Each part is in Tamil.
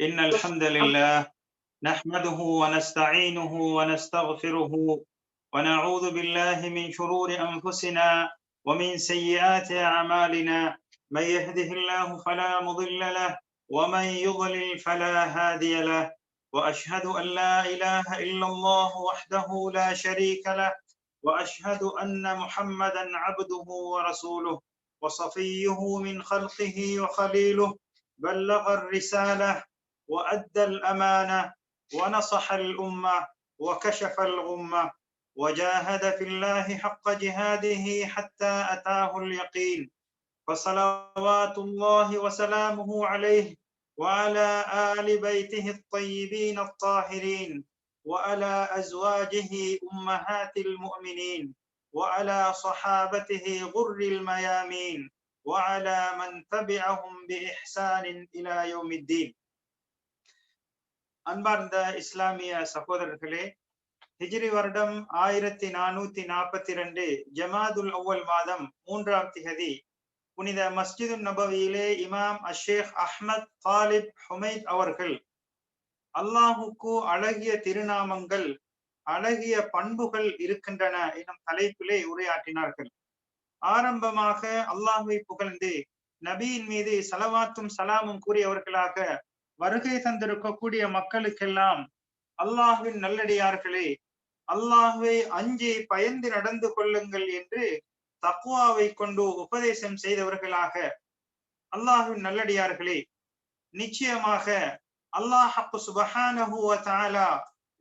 إن الحمد لله نحمده ونستعينه ونستغفره ونعوذ بالله من شرور أنفسنا ومن سيئات أعمالنا. من يهده الله فلا مضل له ومن يضلل فلا هادي له. وأشهد أن لا إله إلا الله وحده لا شريك له. وأشهد أن محمدا عبده ورسوله وصفيه من خلقه وخليله. بلغ الرسالة وأدى الأمانة ونصح الأمة وكشف الغمة وجاهد في الله حق جهاده حتى أتاه اليقين. فصلوات الله وسلامه عليه وعلى آل بيته الطيبين الطاهرين وعلى أزواجه أمهات المؤمنين وعلى صحابته غر الميامين وعلى من تبعهم بإحسان إلى يوم الدين. அன்பார்ந்த இஸ்லாமிய சகோதரர்களே ஹிஜ்ரி வருடம் ஆயிரத்தி நானூத்தி நாற்பத்தி ரெண்டு ஜமாதுல் அவ்வல் மாதம் மூன்றாம் திகதி புனித மஸ்ஜிது நபவியிலே இமாம் அஷேக் அஹ்மத் தாலிப் ஹுமைத் அவர்கள் அல்லாஹுக்கு அழகிய திருநாமங்கள் அழகிய பண்புகள் இருக்கின்றன எனும் தலைப்பிலே உரையாற்றினார்கள். ஆரம்பமாக அல்லாஹுவை புகழ்ந்து நபியின் மீது சலவாத்தும் சலாமும் கூறியவர்களாக வருகை தந்திருக்கக்கூடிய மக்களுக்கெல்லாம் அல்லாஹுவின் நல்லடியார்களே அல்லாஹுவை அஞ்சி பயந்து நடந்து கொள்ளுங்கள் என்று தக்குவாவை கொண்டு உபதேசம் செய்தவர்களாக அல்லாஹுவின் நல்லடியார்களே நிச்சயமாக அல்லாஹ் சுபஹானஹுவ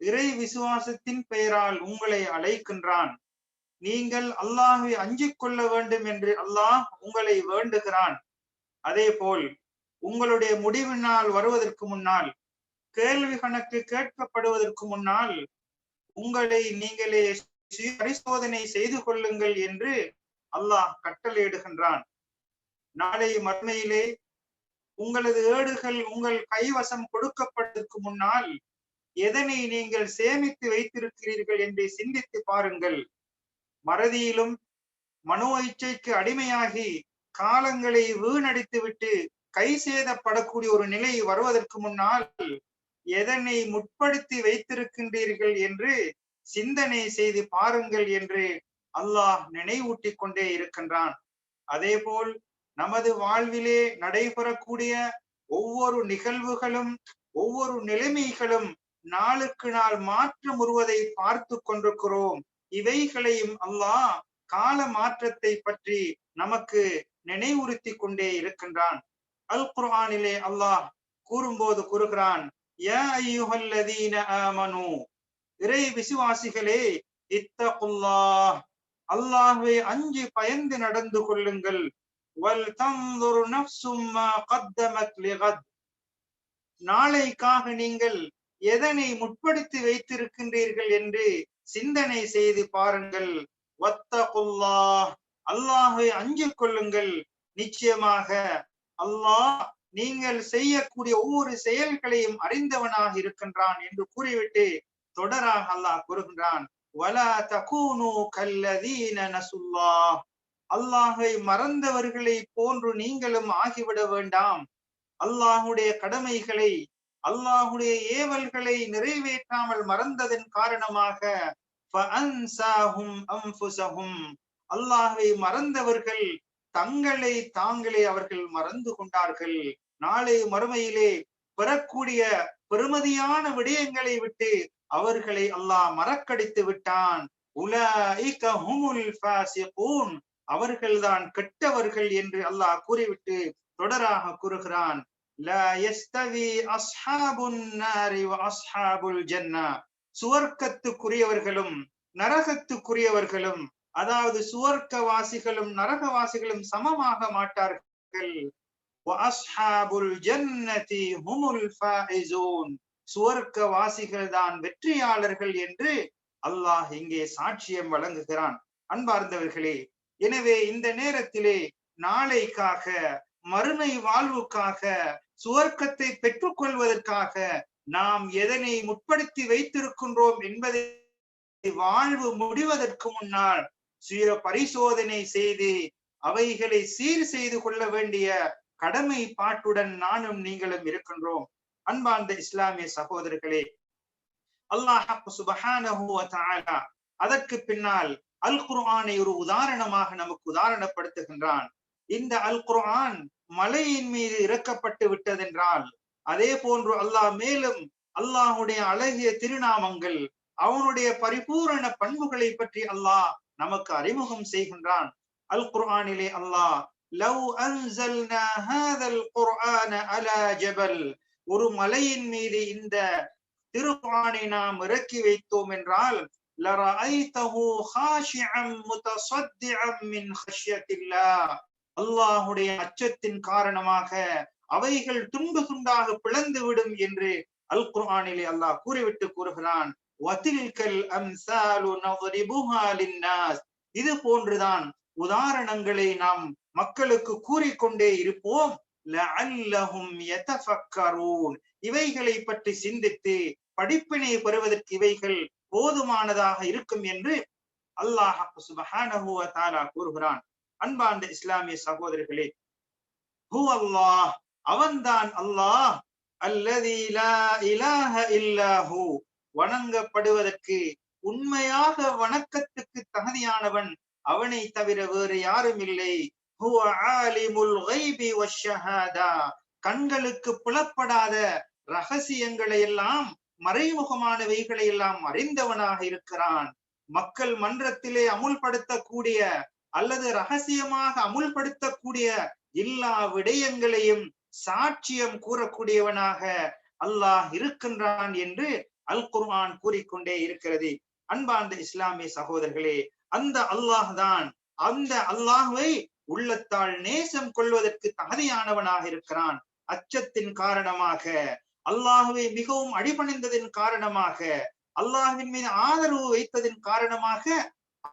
இறை விசுவாசத்தின் பெயரால் உங்களை அழைக்கின்றான். நீங்கள் அல்லாஹை அஞ்சிக் கொள்ள வேண்டும் என்று அல்லாஹ் உங்களை வேண்டுகிறான். அதே போல் உங்களுடைய முடிவினால் வருவதற்கு முன்னால் கேள்வி கணக்கு கேட்கப்படுவதற்கு முன்னால் உங்களை நீங்களே பரிசோதனை செய்து கொள்ளுங்கள் என்று அல்லாஹ் கட்டளையிடுகின்றான். நாளை மறுமையிலே உங்களது ஏடுகள் உங்கள் கைவசம் கொடுக்கப்பட்டதற்கு முன்னால் எதனை நீங்கள் சேமித்து வைத்திருக்கிறீர்கள் என்று சிந்தித்து பாருங்கள். மறதியிலும் மனோ இச்சைக்கு அடிமையாகி காலங்களை வீணடித்து விட்டு கை சேதப்படக்கூடிய ஒரு நிலை வருவதற்கு முன்னால் எதனை முற்படுத்தி வைத்திருக்கின்றீர்கள் என்று சிந்தனை செய்து பாருங்கள் என்று அல்லாஹ் நினைவூட்டி கொண்டே இருக்கின்றான். அதே போல் நமது வாழ்விலே நடைபெறக்கூடிய ஒவ்வொரு நிகழ்வுகளும் ஒவ்வொரு நிலைமைகளும் நாளுக்கு நாள் மாற்றம் உருவதை பார்த்து கொண்டிருக்கிறோம். இவைகளையும் அல்லாஹ் கால மாற்றத்தை பற்றி நமக்கு நினைவுறுத்தி கொண்டே இருக்கின்றான். அல் குர்ஆனிலே அல்லாஹ் கூறும்போது கூறுகிறான் இறை விசுவாசிகளே இத்தகுல்லாஹ் அல்லாஹ்வை அஞ்சு பயந்து நடந்து கொள்ளுங்கள். வல் தந்துரு நஃப்சும் மா கத்தமத் லிகத். நாளைக்காக நீங்கள் எதனை முற்படுத்தி வைத்திருக்கின்றீர்கள் என்று சிந்தனை செய்து பாருங்கள். வத்தகுல்லாஹ் அல்லாஹை அஞ்சு கொள்ளுங்கள். நிச்சயமாக அல்லாஹ் நீங்கள் செய்யக்கூடிய ஒவ்வொரு செயல்களையும் அறிந்தவனாக இருக்கின்றான் என்று கூறிவிட்டு தொடராக அல்லாஹ் கூறுகின்றான். கல்லதீன நசுல்லாஹ். அல்லாஹை மறந்தவர்களை போன்று நீங்களும் ஆகிவிட வேண்டாம். அல்லாஹுடைய கடமைகளை அல்லாஹுடைய ஏவல்களை நிறைவேற்றாமல் மறந்ததன் காரணமாக அல்லாஹை மறந்தவர்கள் தங்களை தாங்களே அவர்கள் மறந்து கொண்டார்கள். நாளை மறுமையிலே பெறக்கூடிய பெருமதியான விடயங்களை விட்டு அவர்களை அல்லாஹ் மறக்கடித்து விட்டான். அவர்கள்தான் கெட்டவர்கள் என்று அல்லாஹ் கூறிவிட்டு தொடராக கூறுகிறான். சுவர்க்கத்துக்குரியவர்களும் நரகத்துக்குரியவர்களும் அதாவது சுவர்க்கவாசிகளும் நரகவாசிகளும் சமமாக மாட்டார்கள். சுவர்க்கவாசிகள் தான் வெற்றியாளர்கள் என்று அல்லாஹ் இங்கே சாட்சியம் வழங்குகிறான். அன்பார்ந்தவர்களே எனவே இந்த நேரத்திலே நாளைக்காக மறுமை வாழ்வுக்காக சுவர்க்கத்தை பெற்றுக்கொள்வதற்காக நாம் எதனை முற்படுத்தி வைத்திருக்கின்றோம் என்பதை வாழ்வு முடிவதற்கு முன்னால் சுய பரிசோதனை செய்து அவைகளை சீர் செய்து கொள்ள வேண்டிய கடமை பாட்டுடன் நானும் நீங்களும் இருக்கின்றோம். அன்பார்ந்த இஸ்லாமிய சகோதரர்களே அல்லாஹ் அதற்கு பின்னால் அல் குர்ஆனை ஒரு உதாரணமாக நமக்கு உதாரணப்படுத்துகின்றான். இந்த அல் குர்ஆன் மலையின் மீது இறக்கப்பட்டு விட்டதென்றால் அதே போன்று அல்லாஹ் மேலும் அல்லாஹுடைய அழகிய திருநாமங்கள் அவனுடைய பரிபூரண பண்புகளை பற்றி அல்லாஹ் நமக்கு அறிமுகம் செய்கின்றான். அல் குர்ஆனிலே அல்லாஹ் லவ் அன்சல்னா ஹாதல் குர்ஆன அலா ஜபல். ஒரு மலையின் மீது இந்த திருவானை நாம் இறக்கி வைத்தோம் என்றால் லரஐதஹு ஹாஷிஅம் முத்தஸத்திஅம் மின் ஹஷ்யத்தில்லாஹ் அல்லாஹ்வுடைய அச்சத்தின் காரணமாக அவைகள் துண்டு துண்டாக பிளந்து விடும் என்று அல் குர்ஆனிலே அல்லாஹ் கூறிவிட்டு கூறுகிறான். வதில்கல் அம்சாலு நவ்ரிபுஹா இது போன்றுதான் உதாரணங்களை நாம் மக்களுக்கு கூறிக்கொண்டே இருப்போம். லஅல்லஹும் யதஃபக்கரூன் இவைகளை பற்றி சிந்தித்து படிப்பினை பெறுவதற்கு இவைகள் போதுமானதாக இருக்கும் என்று அல்லாஹ் சுபஹானஹு வ தஆலா கூறுகிறான். அன்பார்ந்த இஸ்லாமிய சகோதரர்களே ஹு அல்லாஹ் அவன்தான் அல்லாஹ். அல்லது லா இலாஹ இல்லா வணங்கப்படுவதற்கு உண்மையாக வணக்கத்துக்கு தகுதியானவன் அவனை தவிர வேறு யாரும் இல்லை. கண்களுக்கு புலப்படாத ரகசியங்களை எல்லாம் மறைமுகமானவைகளை எல்லாம் அறிந்தவனாக இருக்கிறான். மக்கள் மன்றத்திலே அமுல்படுத்தக்கூடிய அல்லது ரகசியமாக அமுல்படுத்தக்கூடிய எல்லா விடயங்களையும் சாட்சியம் கூறக்கூடியவனாக அல்லாஹ் இருக்கின்றான் என்று அல் குர்ஆன் கூறிக்கொண்டே இருக்கிறது. அன்பார்ந்த இஸ்லாமிய சகோதரர்களே அந்த அல்லாஹ் தான் அந்த அல்லாஹுவை உள்ளத்தால் நேசம் கொள்வதற்கு தகுதியானவனாக இருக்கிறான். அச்சத்தின் காரணமாக அல்லாஹுவை மிகவும் அடிபணிந்ததின் காரணமாக அல்லாஹுவின் மீது ஆதரவு வைத்ததின் காரணமாக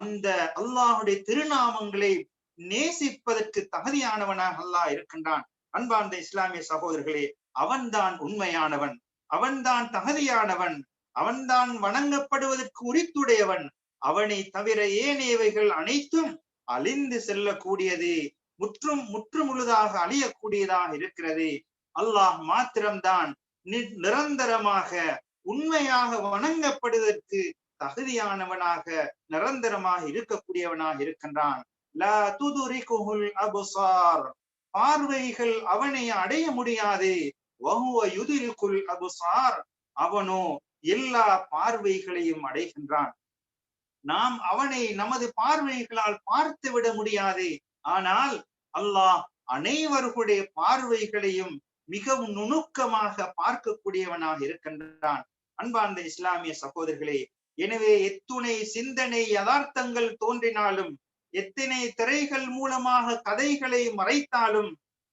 அந்த அல்லாஹுடைய திருநாமங்களை நேசிப்பதற்கு தகுதியானவனாக அல்லாஹ் இருக்கின்றான். அன்பார்ந்த இஸ்லாமிய சகோதரர்களே அவன்தான் உண்மையானவன். அவன்தான் தகுதியானவன் அவன்தான் வணங்கப்படுவதற்கு உரித்துடையவன். அவனை தவிர ஏனையவைகள் அனைத்தும் அழிந்து செல்லக்கூடியது? முற்றும் முற்றுமுழுதாக அழியக்கூடியதாக இருக்கிறது. அல்லாஹ் மாத்திரம்தான் நிரந்தரமாக உண்மையாக வணங்கப்படுவதற்கு தகுதியானவனாக நிரந்தரமாக இருக்கக்கூடியவனாக இருக்கின்றான். அபுசார். பார்வைகள் அவனை அடைய முடியாது. அபுசார் அவனோ எல்லா பார்வைகளையும் அடைகின்றான். நாம் அவனை நமது பார்வைகளால் பார்த்து விட முடியாது. ஆனால் அல்லாஹ் அனைவர்களுடைய பார்வைகளையும் மிகவும் நுணுக்கமாக பார்க்கக்கூடியவனாக இருக்கின்றான். அன்பார்ந்த இஸ்லாமிய சகோதரர்களே எனவே எத்துணை சிந்தனை யதார்த்தங்கள் தோன்றினாலும் எத்தனை திரைகள் மூலமாக கதைகளை மறைத்தாலும்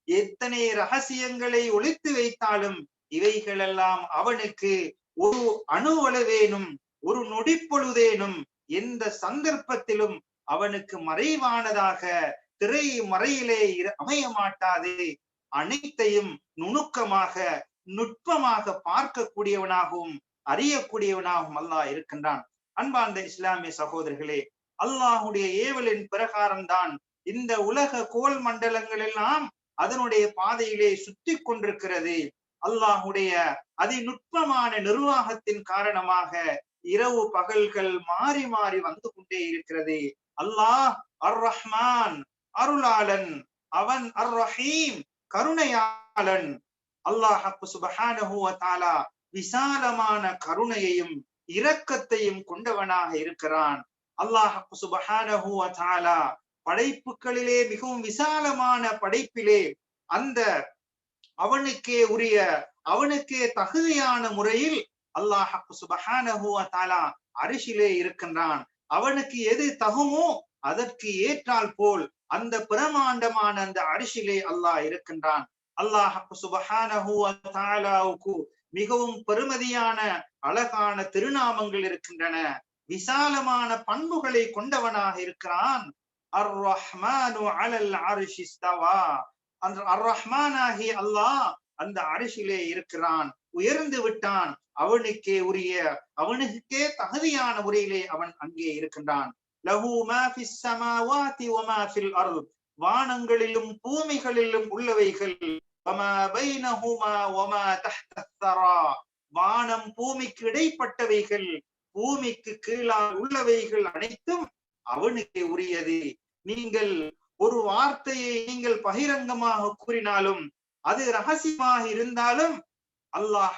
எத்தனை ரகசியங்களை ஒழித்து வைத்தாலும் இவைகளெல்லாம் அவனுக்கு ஒரு அணுவளவேனும் ஒரு நொடிப்பொழுதேனும் எந்த சந்தர்ப்பத்திலும் அவனுக்கு மறைவானதாக திரை மறையிலே அமைய மாட்டாது அனைத்தையும் நுணுக்கமாக நுட்பமாக பார்க்கக்கூடியவனாகவும் அறியக்கூடியவனாகவும் அல்லாஹ் இருக்கின்றான். அன்பார்ந்த இஸ்லாமிய சகோதரர்களே அல்லாஹுடைய ஏவலின் பிரகாரம்தான் இந்த உலக கோல் மண்டலங்கள் எல்லாம் அதனுடைய பாதையிலே சுத்தி கொண்டிருக்கிறது. அல்லாஹுடைய அதிநுட்பமான நிர்வாகத்தின் காரணமாக இரவு பகல்கள் மாறி மாறி வந்து கொண்டே இருக்கிறது. அல்லாஹ் அர் ரஹ்மான் அருளாளன் அவன் அர் ரஹீம் கருணையாளன். அல்லாஹ் சுபஹானஹு விசாலமான கருணையையும் இரக்கத்தையும் கொண்டவனாக இருக்கிறான். அல்லாஹ் சுபஹானஹு தாலா படைப்புகளிலே மிகவும் விசாலமான படைப்பிலே அந்த அவனுக்கே உரிய அவனுக்கே தகுதியான முறையில் அல்லாஹ் சுபஹானஹு தாலா அரிசிலே இருக்கின்றான். அவனுக்கு எது தகுமோ அதற்கு ஏற்றால் போல் அந்த பிரமாண்டமான அந்த அரிசிலே அல்லாஹ் இருக்கின்றான். அல்லாஹ் சுபஹானஹு தாலாவுக்கு மிகவும் பெருமதியான அழகான திருநாமங்கள் இருக்கின்றன. விசாலமான பண்புகளை கொண்டவனாக இருக்கிறான். அர் ரஹ்மானு அலல் அரிஷிஸ்தவா அந்த அர் ரஹ்மான் அல்லாஹ் அந்த அரிசிலே இருக்கிறான் உயர்ந்து விட்டான். அவனுக்கே உரிய அவனுக்கே தகுதியான உரையிலே அவன் அங்கே இருக்கின்றான். லஹு மாஃபிஸ் சமாவாதி வ மாஃபில் அர்த். வானங்களிலும் பூமிகளிலும் உள்ளவைகள் வானம் பூமிக்கு இடைப்பட்டவைகள் பூமிக்கு கீழால் உள்ளவைகள் அனைத்தும் அவனுக்கே உரியது. நீங்கள் ஒரு வார்த்தையை நீங்கள் பகிரங்கமாக கூறினாலும் அது ரகசியமாக இருந்தாலும் அல்லாஹ்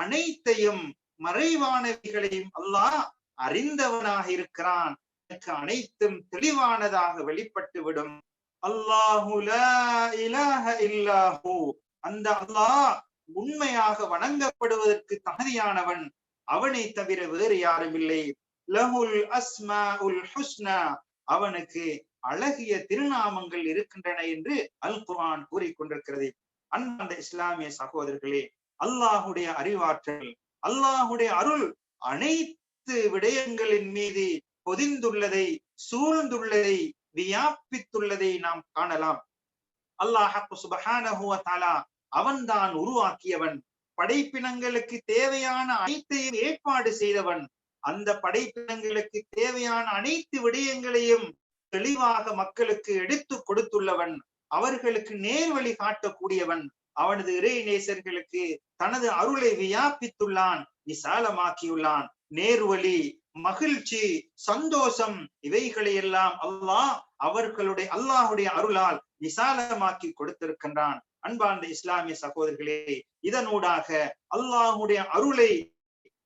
அனைத்தையும் மறைவானவைகளையும் அல்லாஹ் அறிந்தவனாக இருக்கிறான். எனக்கு அனைத்தும் தெளிவானதாக வெளிப்பட்டு விடும். அல்லாஹு அந்த அல்லாஹ் உண்மையாக வணங்கப்படுவதற்கு தகுதியானவன். அவனை தவிர வேறு யாரும் இல்லை. லஹுல் அஸ்மா உல் ஹுஸ்னா. அவனுக்கு அழகிய திருநாமங்கள் இருக்கின்றன என்று அல் குரான் கூறிக்கொண்டிருக்கிறது அன்பார்ந்த இஸ்லாமிய சகோதரர்களே அல்லாஹுடைய அறிவாற்றல் அல்லாஹுடைய அருள் அனைத்து விடயங்களின் மீது பொதிந்துள்ளதை சூழ்ந்துள்ளதை வியாபித்துள்ளதை நாம் காணலாம். அல்லாஹ் சுபஹானஹு வ தஆலா அவன்தான் உருவாக்கியவன். படைப்பினங்களுக்கு தேவையான அனைத்தையும் ஏற்பாடு செய்தவன். அந்த படைப்பினங்களுக்கு தேவையான அனைத்து விடயங்களையும் தெளிவாக மக்களுக்கு எடுத்து கொடுத்துள்ளவன் அவர்களுக்கு நேர் வழி காட்டக்கூடியவன். அவனது இறை நேசர்களுக்கு தனது அருளை வியாபித்துள்ளான் விசாலமாக்கியுள்ளான். நேர்வழி மகிழ்ச்சி சந்தோஷம் இவைகளை எல்லாம் அல்லாஹ் அவர்களுடைய அல்லாஹுடைய அருளால் விசாலமாக்கி கொடுத்திருக்கின்றான். அன்பார்ந்த இஸ்லாமிய சகோதரர்களே இதனூடாக அல்லாஹுடைய அருளை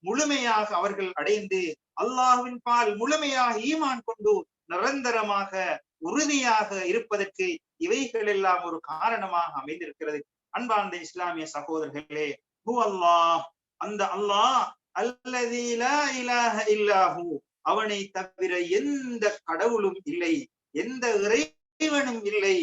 முழுமையாக அவர்கள் அடைந்து அல்லாஹுவின் பால் முழுமையாக ஈமான் கொண்டு நிரந்தரமாக உறுதியாக இருப்பதற்கு இவைகள் எல்லாம் ஒரு காரணமாக அமைந்திருக்கிறது. அன்பார்ந்த இஸ்லாமிய சகோதரர்களே ஹூ அல்லாஹ் அந்த அல்லாஹ் அல்லதி இலாஹ இல்லாஹு அவனை தவிர எந்த கடவுளும் இல்லை எந்த இறைவனும் இல்லை.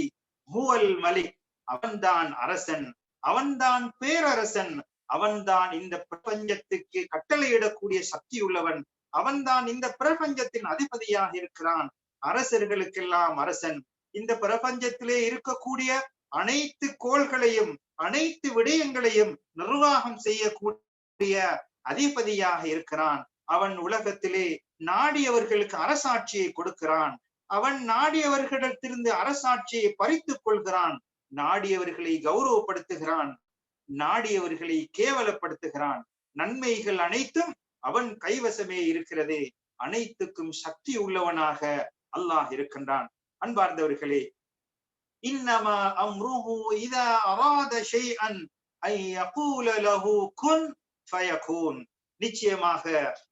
ஹுவல் மலிக் அவன்தான் அரசன் அவன்தான் பேரரசன் அவன்தான் இந்த பிரபஞ்சத்துக்கு கட்டளையிடக்கூடிய சக்தி உள்ளவன் அவன்தான் இந்த பிரபஞ்சத்தின் அதிபதியாக இருக்கிறான். அரசர்களுக்கெல்லாம் அரசன். இந்த பிரபஞ்சத்திலே இருக்கக்கூடிய அனைத்து கோள்களையும் அனைத்து விடயங்களையும் நிர்வாகம் செய்யக்கூடிய அதிபதியாக இருக்கிறான். அவன் உலகத்திலே நாடியவர்களுக்கு அரசாட்சியை கொடுக்கிறான். அவன் நாடியவர்களிடத்திலிருந்து அரசாட்சியை பறித்துக் கொள்கிறான். நாடியவர்களை கௌரவப்படுத்துகிறான். நாடியவர்களை கேவலப்படுத்துகிறான். நன்மைகள் அனைத்தும் அவன் கைவசமே இருக்கிறது. அனைத்துக்கும் சக்தி உள்ளவனாக அல்லாஹ் இருக்கின்றான். அன்பார்ந்தவர்களே இன்னமா அம்ருஹு இதா அராத ஷைஅன் ஐ யகூல லஹு குன் ஃபயகூன். நிச்சயமாக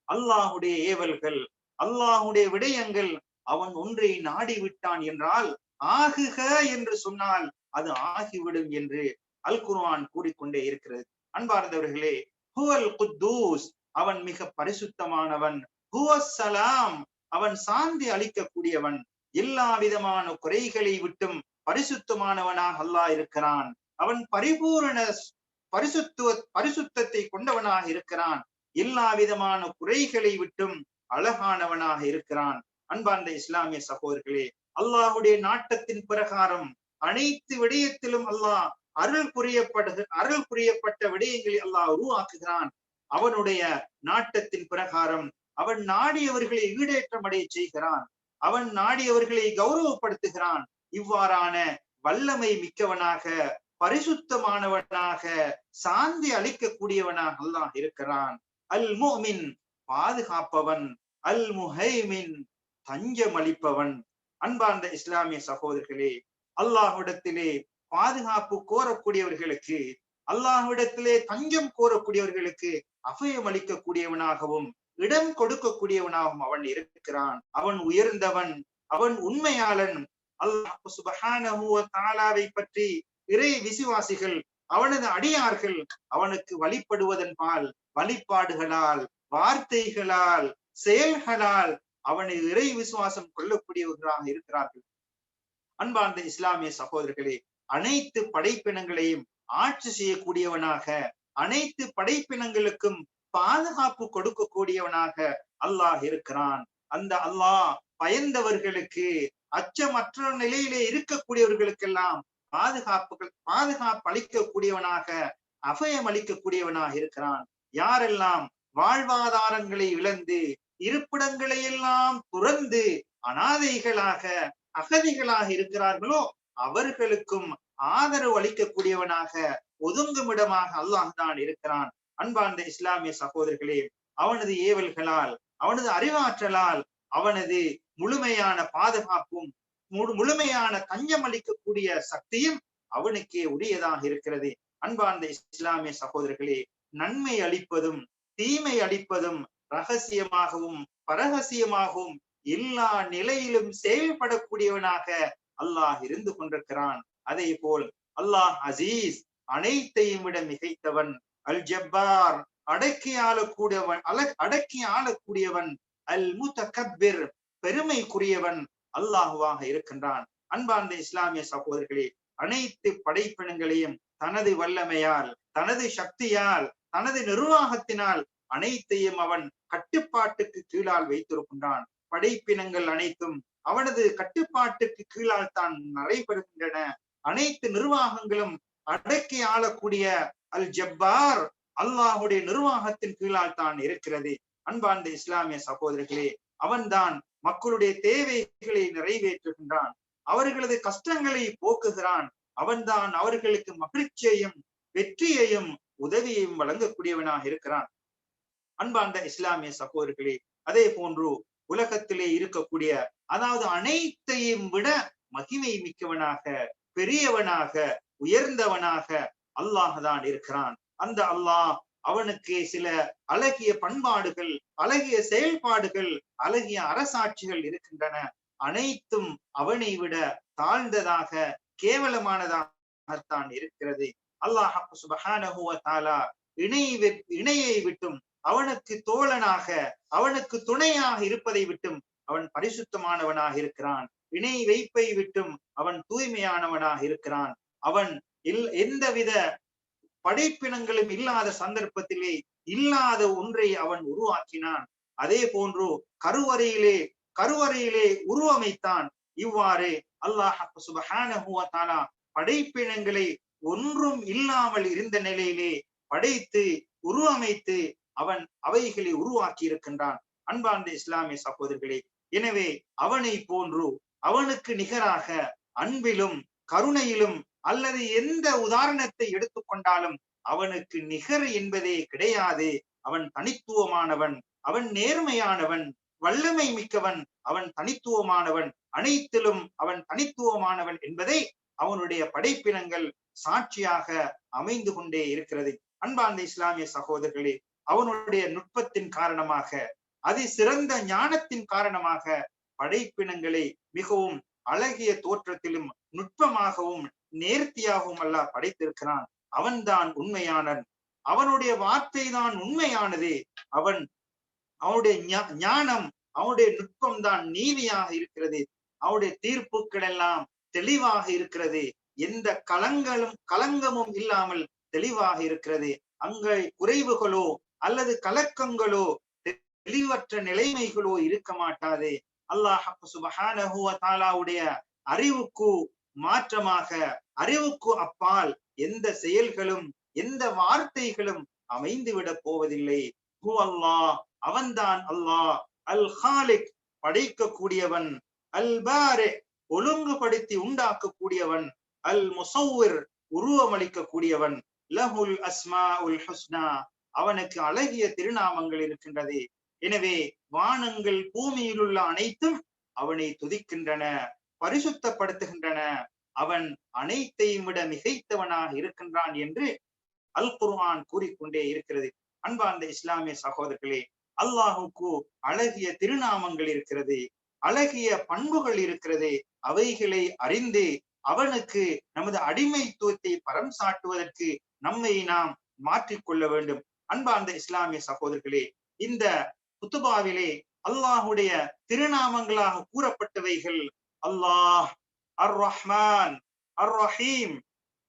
அல்லாஹுடைய ஏவல்கள் அல்லாஹுடைய விடயங்கள் அவன் ஒன்றை நாடி விட்டான் என்றால் ஆகுக என்று சொன்னால் அது ஆகிவிடும் என்று அல் குர்ஆன் கூறிக்கொண்டே இருக்கிறது. அன்பார்ந்தவர்களே ஹுவல் குத்தூஸ் அவன் மிக பரிசுத்தமானவன். ஹுவஸ் சலாம் அவன் சாந்தி அளிக்கக்கூடியவன். எல்லா விதமான குறைகளை விட்டும் பரிசுத்தமானவனாக அல்லாஹ் இருக்கிறான். அவன் பரிபூரண பரிசுத்துவ பரிசுத்தத்தை கொண்டவனாக இருக்கிறான். எல்லா விதமான குறைகளை விட்டும் அழகானவனாக இருக்கிறான். அன்பார்ந்த இஸ்லாமிய சகோதரர்களே அல்லாஹுடைய நாட்டத்தின் பிரகாரம் அனைத்து விடயத்திலும் அல்லாஹ் அருள் புரியப்படு அருள் புரியப்பட்ட விடயங்களை அல்லாஹ் உருவாக்குகிறான். அவனுடைய நாட்டத்தின் பிரகாரம் அவன் நாடியவர்களை ஈடேற்றம் அடைய செய்கிறான். அவன் நாடியவர்களை கௌரவப்படுத்துகிறான். இவ்வாறான வல்லமை மிக்கவனாக பரிசுத்தமானவனாக சாந்தி அளிக்கக்கூடியவனாக அல்லாஹ் இருக்கிறான். அல் முஹ்மின் பாதுகாப்பவன். அல் முஹைமின் தஞ்சம் அளிப்பவன் அன்பார்ந்த இஸ்லாமிய சகோதரர்களே அல்லாஹ்விடத்திலே பாதுகாப்பு கோரக்கூடியவர்களுக்கு அல்லாஹ்விடத்திலே தஞ்சம் கோரக்கூடியவர்களுக்கு அபயம் அளிக்கக்கூடியவனாகவும் இடம் கொடுக்கக்கூடியவனாகவும் அவன் இருக்கிறான். அவன் உயர்ந்தவன் அவன் உண்மையாளன். அல்லாஹ் சுபஹானஹு பற்றி இறை விசுவாசிகள் அவனது அடியார்கள் அவனுக்கு வழிபடுவதன் பால் வழிபாடுகளால் வார்த்தைகளால் செயல்களால் அவனை இறை விசுவாசம் கொள்ளக்கூடியவர்களாக இருக்கிறார்கள். அன்பார்ந்த இஸ்லாமிய சகோதரர்களே அனைத்து படைப்பினங்களையும் ஆட்சி செய்யக்கூடியவனாக அனைத்து படைப்பினங்களுக்கும் பாதுகாப்பு கொடுக்கக்கூடியவனாக அல்லாஹ் இருக்கிறான். அந்த அல்லாஹ் பயந்தவர்களுக்கு அச்சமற்ற நிலையிலே இருக்கக்கூடியவர்களுக்கெல்லாம் பாதுகாப்புகள் பாதுகாப்பு அளிக்கக்கூடியவனாக அபயம் அளிக்கக்கூடியவனாக இருக்கிறான். யாரெல்லாம் வாழ்வாதாரங்களை இழந்து இருப்பிடங்களை எல்லாம் துறந்து அனாதைகளாக அகதிகளாக இருக்கிறார்களோ அவர்களுக்கும் ஆதரவு அளிக்கக்கூடியவனாக ஒதுங்குமிடமாக அல்லாஹ் தான் இருக்கிறான். அன்பார்ந்த இஸ்லாமிய சகோதரர்களே அவனது ஏவல்களால் அவனது அறிவாற்றலால் அவனது முழுமையான பாதுகாப்பும் முழுமையான தஞ்சம் அளிக்கக்கூடிய சக்தியும் அவனுக்கே உரியதாக இருக்கிறது. அன்பார்ந்த இஸ்லாமிய சகோதரர்களே நன்மை அளிப்பதும் தீமை அளிப்பதும் ரகசியமாகவும் பரகசியமாகவும் எல்லா நிலையிலும் சேவைப்படக்கூடியவனாக அல்லாஹ் இருந்து கொண்டிருக்கிறான். அதே போல் அல்லாஹ் அசீஸ் அனைத்தையும் விட மிகைத்தவன். அல் ஜப்பார் அடக்கி ஆளக்கூடியவன் அல அடக்கி ஆளக்கூடியவன். அல் முத்தகப்பிர் பெருமைக்குரியவன் அல்லாஹுவாக இருக்கின்றான். அன்பார்ந்த இஸ்லாமிய சகோதரர்களே அனைத்து படைப்பினங்களையும் தனது வல்லமையால் தனது சக்தியால் தனது நிர்வாகத்தினால் அனைத்தையும் அவன் கட்டுப்பாட்டுக்கு கீழால் வைத்திருக்கின்றான். படைப்பினங்கள் அனைத்தும் அவனது கட்டுப்பாட்டுக்கு கீழால் தான் நடைபெறுகின்றன. அனைத்து நிர்வாகங்களும் அடக்கி ஆளக்கூடிய அல் ஜப்பார் அல்லாஹுடைய நிர்வாகத்தின் கீழால் தான் இருக்கிறது. அன்பார்ந்த இஸ்லாமிய சகோதரர்களே அவன்தான் மக்களுடைய தேவைகளை நிறைவேற்றுகின்றான். அவர்களது கஷ்டங்களை போக்குகிறான். அவன்தான் அவர்களுக்கு மகிழ்ச்சியையும் வெற்றியையும் உதவியையும் வழங்கக்கூடியவனாக இருக்கிறான். அன்பார்ந்த இஸ்லாமிய சகோதரர்களே அதே போன்று உலகத்திலே இருக்கக்கூடிய அதாவது அனைத்தையும் விட மகிமை மிக்கவனாக பெரியவனாக உயர்ந்தவனாக அல்லாஹ் தான் இருக்கிறான். அந்த அல்லாஹ் அவனுக்கு சில அழகிய பண்பாடுகள் அழகிய செயல்பாடுகள் அழகிய அரசாட்சிகள் இருக்கின்றன. அனைத்தும் அவனை விட தாழ்ந்ததாக கேவலமானதாகத்தான் இருக்கிறது. அல்லாஹ் சுபஹானஹுவ தாலா இணை இணையை விட்டும் அவனுக்கு தோழனாக அவனுக்கு துணையாக இருப்பதை விட்டும் அவன் பரிசுத்தமானவனாக இருக்கிறான். இணை வைப்பை விட்டும் அவன் தூய்மையானவனாக இருக்கிறான். அவன் எந்தவித படைப்பினங்களும் இல்லாத சந்தர்ப்பத்திலே இல்லாத ஒன்றை அவன் உருவாக்கினான். அதே போன்று கருவறையிலே கருவறையிலே உருவமைத்தான். இவ்வாறு அல்லாஹ் சுபஹானஹுவத்தாலா படைப்பினங்களை ஒன்றும் இல்லாமல் இருந்த நிலையிலே படைத்து உருவமைத்து அவன் அவைகளை உருவாக்கி இருக்கின்றான் அன்பார்ந்த இஸ்லாமிய சகோதரர்களே எனவே அவனை போன்று அவனுக்கு நிகராக அன்பிலும் கருணையிலும் அல்லது எந்த உதாரணத்தை எடுத்துக்கொண்டாலும் அவனுக்கு நிகர் என்பதே கிடையாது. அவன் தனித்துவமானவன் அவன் நேர்மையானவன் வல்லமை மிக்கவன் அவன் தனித்துவமானவன் அனைத்திலும் அவன் தனித்துவமானவன் என்பதை அவனுடைய படைப்பினங்கள் சாட்சியாக அமைந்து கொண்டே இருக்கிறது. அன்பார்ந்த இஸ்லாமிய சகோதரர்களே அவனுடைய நுட்பத்தின் காரணமாக அதி சிறந்த ஞானத்தின் காரணமாக படைப்பினங்களை மிகவும் அழகிய தோற்றத்திலும் நுட்பமாகவும் நேர்த்தியாகவும் அல்ல படைத்திருக்கிறான். அவன்தான் உண்மையானன். அவனுடைய வார்த்தை தான் உண்மையானது. அவன் அவனுடைய ஞானம் அவனுடைய நுட்பம் தான் நீதியாக இருக்கிறது. அவனுடைய தீர்ப்புகள் எல்லாம் தெளிவாக இருக்கிறது. எந்த கலங்களும் கலங்கமும் இல்லாமல் தெளிவாக இருக்கிறது. அங்கே குறைவுகளோ அல்லது கலக்கங்களோ தெளிவற்ற நிலைமைகளோ இருக்க மாட்டாது. அல்லாஹ் சுபஹானஹுவ தாலாவுடைய அறிவுக்கு மாற்றமாக அறிவுக்கு அப்பால் எந்த செயல்களும் எந்த வார்த்தைகளும் அமைந்து விட போவதில்லை. ஹூ அல்லாஹ் அவன்தான் அல்லாஹ். அல் ஹாலிக் படைக்கக்கூடியவன். அல் பாரே ஒழுங்குபடுத்தி உண்டாக்கக்கூடியவன். அல் முசௌவிர் உருவமளிக்கக்கூடியவன். லஹுல் அஸ்மா உல் ஹுஸ்னா. அவனுக்கு அழகிய திருநாமங்கள் இருக்கின்றது. எனவே வானங்கள் பூமியில் உள்ள அனைத்தும் அவனை துதிக்கின்றன பரிசுத்தப்படுத்துகின்றன. அவன் அனைத்தையும் விட மிகைத்தவனாக இருக்கின்றான் என்று அல் குர்ஆன் கூறிக்கொண்டே இருக்கிறது. அன்பார்ந்த இஸ்லாமிய சகோதரர்களே அல்லாஹுக்கு அழகிய திருநாமங்கள் இருக்கிறது அழகிய பண்புகள் இருக்கிறது. அவைகளை அறிந்து அவனுக்கு நமது அடிமைத்துவத்தை பரம் சாட்டுவதற்கு நம்மை நாம் மாற்றிக்கொள்ள வேண்டும். அன்பார்ந்த இஸ்லாமிய சகோதரர்களே இந்த குத்துபாவிலே அல்லாஹுடைய திருநாமங்களாக கூறப்பட்டவைகள் அல்லாஹ் அர் ரஹ்மான் அர் ரஹீம்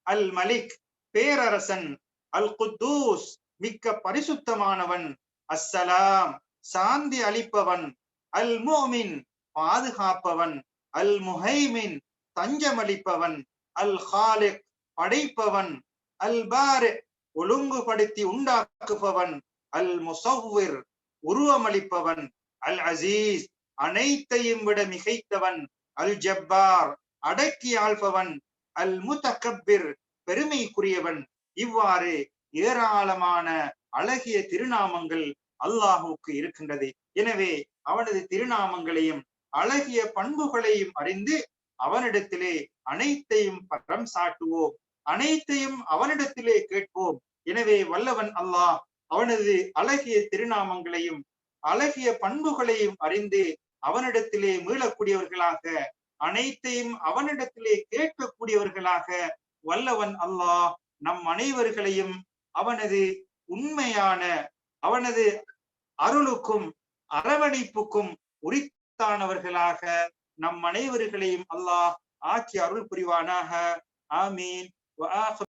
அல் மலிக் பேரரசன் அல் குத்தூஸ் மிக்க பரிசுத்தமானவன் அஸ்ஸலாம் சாந்தி அளிப்பவன் அல் மோமின் பாதுகாப்பவன் அல் முஹைமின் தஞ்சமளிப்பவன் அல் ஹாலிக் படைப்பவன் அல் பாரிக் ஒழுங்குபடுத்தி உண்டாக்குபவன் அல் முசவ்விர் உருவமளிப்பவன் அல் அசீஸ் அனைத்தையும் விட மிகைத்தவன் அல் ஜப்பார் அடக்கி ஆள்பவன் அல் முத்தகப்பிர் பெருமைக்குரியவன். இவ்வாறு ஏராளமான அழகிய திருநாமங்கள் அல்லாஹுக்கு இருக்கின்றது. எனவே அவனது திருநாமங்களையும் அழகிய பண்புகளையும் அறிந்து அவனிடத்திலே அனைத்தையும் பரம் சாட்டுவோம் அனைத்தையும் அவனிடத்திலே கேட்போம். எனவே வல்லவன் அல்லாஹ் அவனது அழகிய திருநாமங்களையும் அழகிய பண்புகளையும் அறிந்து அவனிடத்திலே மீளக்கூடியவர்களாக அனைத்தையும் அவனிடத்திலே கேட்கக்கூடியவர்களாக வல்லவன் அல்லாஹ் நம் அனைவர்களையும் அவனது உண்மையான அவனது அருளுக்கும் அரவணைப்புக்கும் உரித்தானவர்களாக நம் அனைவர்களையும் அல்லாஹ் ஆக்கி அருள் புரிவானாக ஆமீன். وآخر